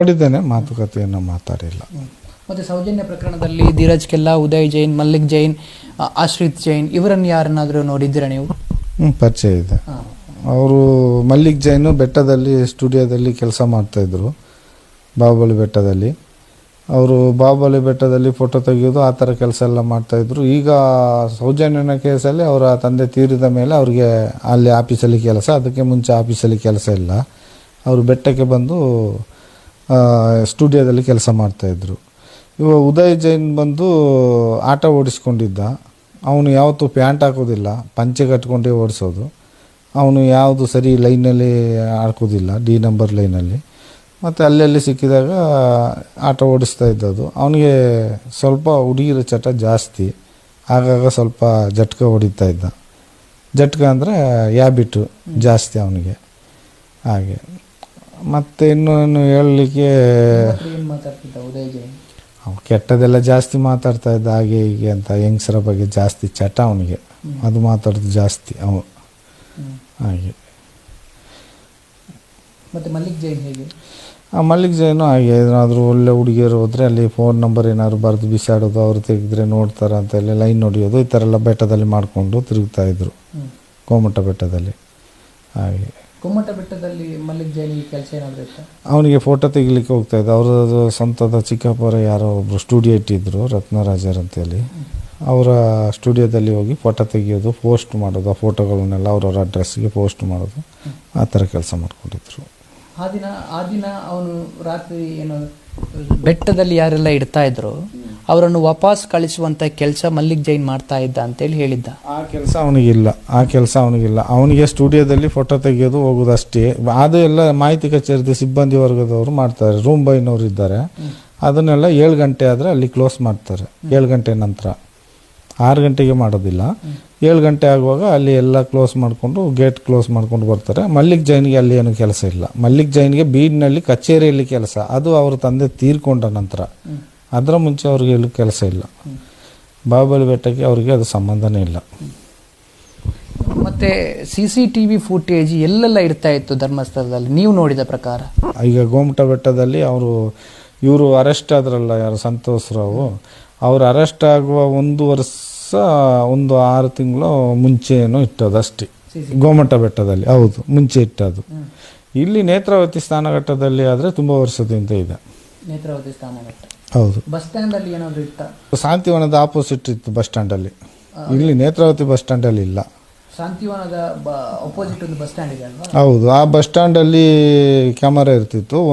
ನೋಡಿದ್ದೇನೆ ಮಾತುಕತೆಯನ್ನು ಮಾತಾಡಿಲ್ಲ. ಮತ್ತೆ ಸೌಜನ್ಯ ಪ್ರಕರಣದಲ್ಲಿ ಧೀರಜ್ ಕೆಲ್ಲಾ ಉದಯ್ ಜೈನ್ ಮಲ್ಲಿಕ್ ಜೈನ್ ಆ, ಆಶ್ರಿತ್ ಜೈನ್ ಇವರನ್ನು ಯಾರನ್ನಾದರೂ ನೋಡಿದ್ದೀರಾ ನೀವು? ಹ್ಮ್, ಪರಿಚಯ ಇದೆ. ಅವರು ಮಲ್ಲಿಕ್ ಜೈನು ಬೆಟ್ಟದಲ್ಲಿ ಸ್ಟುಡಿಯೋದಲ್ಲಿ ಕೆಲಸ ಮಾಡ್ತಾಯಿದ್ರು ಬಾಹುಬಲಿ ಬೆಟ್ಟದಲ್ಲಿ. ಅವರು ಬಾಹುಬಲಿ ಬೆಟ್ಟದಲ್ಲಿ ಫೋಟೋ ತೆಗೆಯೋದು ಆ ಥರ ಕೆಲಸ ಎಲ್ಲ ಮಾಡ್ತಾಯಿದ್ರು ಈಗ ಸೌಜನ್ಯನ ಕೇಸಲ್ಲಿ ಅವರ ತಂದೆ ತೀರಿದ ಮೇಲೆ ಅವ್ರಿಗೆ ಅಲ್ಲಿ ಆಫೀಸಲ್ಲಿ ಕೆಲಸ ಅದಕ್ಕೆ ಮುಂಚೆ ಆಫೀಸಲ್ಲಿ ಕೆಲಸ ಇಲ್ಲ. ಅವರು ಬೆಟ್ಟಕ್ಕೆ ಬಂದು ಸ್ಟುಡಿಯೋದಲ್ಲಿ ಕೆಲಸ ಮಾಡ್ತಾಯಿದ್ರು ಇವ ಉದಯ್ ಜೈನ್ ಬಂದು ಆಟ ಓಡಿಸ್ಕೊಂಡಿದ್ದ. ಅವನು ಯಾವತ್ತೂ ಪ್ಯಾಂಟ್ ಹಾಕೋದಿಲ್ಲ, ಪಂಚೆ ಕಟ್ಕೊಂಡೇ ಓಡಿಸೋದು. ಅವನು ಯಾವುದು ಸರಿ ಲೈನಲ್ಲಿ ಹಾಕೋದಿಲ್ಲ, ಡಿ ನಂಬರ್ ಲೈನಲ್ಲಿ. ಮತ್ತು ಅಲ್ಲಲ್ಲಿ ಸಿಕ್ಕಿದಾಗ ಆಟ ಓಡಿಸ್ತಾ ಇದ್ದದು ಅವನಿಗೆ ಸ್ವಲ್ಪ ಹುಡುಗಿರ ಚಟ ಜಾಸ್ತಿ. ಆಗಾಗ ಸ್ವಲ್ಪ ಜಟ್ಕ ಹೊಡಿತಾ ಇದ್ದ. ಜಟ್ಕ ಅಂದರೆ ಯಾಬಿಟ್ಟು ಜಾಸ್ತಿ ಅವನಿಗೆ. ಹಾಗೆ. ಮತ್ತು ಇನ್ನೂ ಹೇಳಲಿಕ್ಕೆ ಮಾತಾಡ್ತಾ ಮಾತಾಡ್ತಿದ್ದ ಉದಯ್ ಜೈನ್ ಅವ ಕೆಟ್ಟದೆಲ್ಲ ಜಾಸ್ತಿ ಮಾತಾಡ್ತಾ ಇದ್ದ ಹಾಗೆ ಹೀಗೆ ಅಂತ ಹೆಂಗಸರ ಬಗ್ಗೆ ಜಾಸ್ತಿ ಚಟ ಅವನಿಗೆ. ಅದು ಮಾತಾಡೋದು ಜಾಸ್ತಿ ಅವನು ಹಾಗೆ. ಮತ್ತೆ ಮಲ್ಲಿಕ್ ಜೈನ್ ಹೇಗೆ? ಆ ಮಲ್ಲಿಕ್ ಜೈನು ಹಾಗೆ ಏನಾದರೂ ಒಳ್ಳೆ ಹುಡುಗಿಯರು ಹೋದರೆ ಅಲ್ಲಿ ಫೋನ್ ನಂಬರ್ ಏನಾದ್ರು ಬರೆದು ಬಿಸಾಡೋದು ಅವ್ರು ತೆಗೆದ್ರೆ ನೋಡ್ತಾರೆ ಅಂತ ಹೇಳಿ ಲೈನ್ ನೋಡಿಯೋದು ಈ ಥರ ಎಲ್ಲ ಬೆಟ್ಟದಲ್ಲಿ ಮಾಡಿಕೊಂಡು ತಿರುಗ್ತಾ ಇದ್ರು. ಕೋಮಟ ಬೆಟ್ಟದಲ್ಲಿ. ಹಾಗೆ. ಕುಮ್ಮಟ ಬೆಟ್ಟದಲ್ಲಿ ಮಲ್ಲಿಕ್ ಜೈನಿಗೆ ಕೆಲಸ ಏನಾದ್ರು ಇತ್ತು? ಅವನಿಗೆ ಫೋಟೋ ತೆಗಿಲಿಕ್ಕೆ ಹೋಗ್ತಾ ಇದ್ದ. ಸಂತದ ಸ್ವಂತದ ಚಿಕ್ಕಪ್ಪರ ಯಾರೋ ಒಬ್ಬರು ಸ್ಟುಡಿಯೋ ಇಟ್ಟಿದ್ರು ರತ್ನರಾಜರ್ ಅಂತೇಳಿ. ಅವರ ಸ್ಟುಡಿಯೋದಲ್ಲಿ ಹೋಗಿ ಫೋಟೋ ತೆಗಿಯೋದು ಪೋಸ್ಟ್ ಮಾಡೋದು ಆ ಫೋಟೋಗಳನ್ನೆಲ್ಲ ಅವ್ರವ್ರ ಅಡ್ರೆಸ್ಸಿಗೆ ಪೋಸ್ಟ್ ಮಾಡೋದು ಆ ಥರ ಕೆಲಸ ಮಾಡ್ಕೊಂಡಿದ್ರು. ಆ ದಿನ ಆ ದಿನ ಅವನು ರಾತ್ರಿ ಏನು ಬೆಟ್ಟದಲ್ಲಿ ಯಾರೆಲ್ಲ ಇಡ್ತಾ ಇದ್ರು ಅವರನ್ನು ವಾಪಸ್ ಕಳಿಸುವಂತ ಕೆಲಸ ಮಲ್ಲಿಕ್ ಜೈನ್ ಮಾಡ್ತಾ ಇದ್ದ ಅಂತೇಳಿ ಹೇಳಿದ್ದ. ಆ ಕೆಲಸ ಅವನಿಗಿಲ್ಲ, ಆ ಕೆಲಸ ಅವನಿಗಿಲ್ಲ. ಅವನಿಗೆ ಸ್ಟುಡಿಯೋದಲ್ಲಿ ಫೋಟೋ ತೆಗೆಯೋದು ಹೋಗೋದು ಅಷ್ಟೇ ಅದು ಎಲ್ಲ ಮಾಹಿತಿ ಕಚೇರಿದ ಸಿಬ್ಬಂದಿ ವರ್ಗದವರು ಮಾಡ್ತಾರೆ ರೂಮ್ ಬೈನವರು ಇದ್ದಾರೆ. ಅದನ್ನೆಲ್ಲ ಏಳು ಗಂಟೆ ಆದರೆ ಅಲ್ಲಿ ಕ್ಲೋಸ್ ಮಾಡ್ತಾರೆ, ಏಳು ಗಂಟೆ ನಂತರ. ಆರು ಗಂಟೆಗೆ ಮಾಡೋದಿಲ್ಲ. ಏಳು ಗಂಟೆ ಆಗುವಾಗ ಅಲ್ಲಿ ಎಲ್ಲ ಕ್ಲೋಸ್ ಮಾಡಿಕೊಂಡು ಗೇಟ್ ಕ್ಲೋಸ್ ಮಾಡ್ಕೊಂಡು ಬರ್ತಾರೆ. ಮಲ್ಲಿಕ್ ಜೈನ್ಗೆ ಅಲ್ಲಿ ಏನು ಕೆಲಸ ಇಲ್ಲ. ಮಲ್ಲಿಕ್ ಜೈನ್ಗೆ ಬೀಡ್ನಲ್ಲಿ ಕಚೇರಿಯಲ್ಲಿ ಕೆಲಸ. ಅದು ಅವ್ರ ತಂದೆ ತೀರ್ಕೊಂಡ ನಂತರ. ಅದರ ಮುಂಚೆ ಅವ್ರಿಗೆ ಎಲ್ಲೂ ಕೆಲಸ ಇಲ್ಲ. ಬಾಹುಬಲಿ ಬೆಟ್ಟಕ್ಕೆ ಅವರಿಗೆ ಅದು ಸಂಬಂಧನೇ ಇಲ್ಲ. ಮತ್ತೆ C C T V footage ಎಲ್ಲೆಲ್ಲ ಇಡ್ತಾ ಇತ್ತು ಧರ್ಮಸ್ಥಳದಲ್ಲಿ? ನೀವು ನೋಡಿದ ಪ್ರಕಾರ? ಈಗ ಗೋಮಟ ಬೆಟ್ಟದಲ್ಲಿ ಅವರು ಇವರು ಅರೆಸ್ಟ್ ಆದ್ರಲ್ಲ ಯಾರು ಸಂತೋಷ್ ರಾವು. ಅವರು ಅರೆಸ್ಟ್ ಆಗುವ ಒಂದು ವರ್ಷ ಒಂದು ಆರು ತಿಂಗಳು ಮುಂಚೆ ಏನೋ ಇಟ್ಟದು ಅಷ್ಟೇ ಗೋಮಟ ಬೆಟ್ಟದಲ್ಲಿ. ಹೌದು ಮುಂಚೆ ಇಟ್ಟದ್ದು. ಇಲ್ಲಿ ನೇತ್ರಾವತಿ ಸ್ಥಾನಘಟ್ಟದಲ್ಲಿ ಆದರೆ ತುಂಬ ವರ್ಷದಿಂದ ಇದೆ. ನೇತ್ರಾವತಿ ಸ್ಥಾನ ಬೆಟ್ಟ ಹೌದು. ಬಸ್ ಸ್ಟ್ಯಾಂಡ್ ಅಲ್ಲಿ ಏನಾದ್ರು ಇತ್ತ? ಶಾಂತಿವನದ ಆಪೋಸಿಟ್ ಇತ್ತು ಬಸ್ ಸ್ಟ್ಯಾಂಡಲ್ಲಿ. ಇಲ್ಲಿ ನೇತ್ರಾವತಿ ಬಸ್ ಸ್ಟ್ಯಾಂಡಲ್ಲಿ ಇಲ್ಲ. ಶಾಂತಿವನದ ಅಪೋಸಿಟ್ ಒಂದು ಬಸ್ ಸ್ಟ್ಯಾಂಡ್ ಇದೆ ಅಲ್ವಾ? ಹೌದು ಆ ಬಸ್ ಸ್ಟ್ಯಾಂಡಲ್ಲಿ ಕ್ಯಾಮರಾ ಇರ್ತಿತ್ತು. ಒಂದು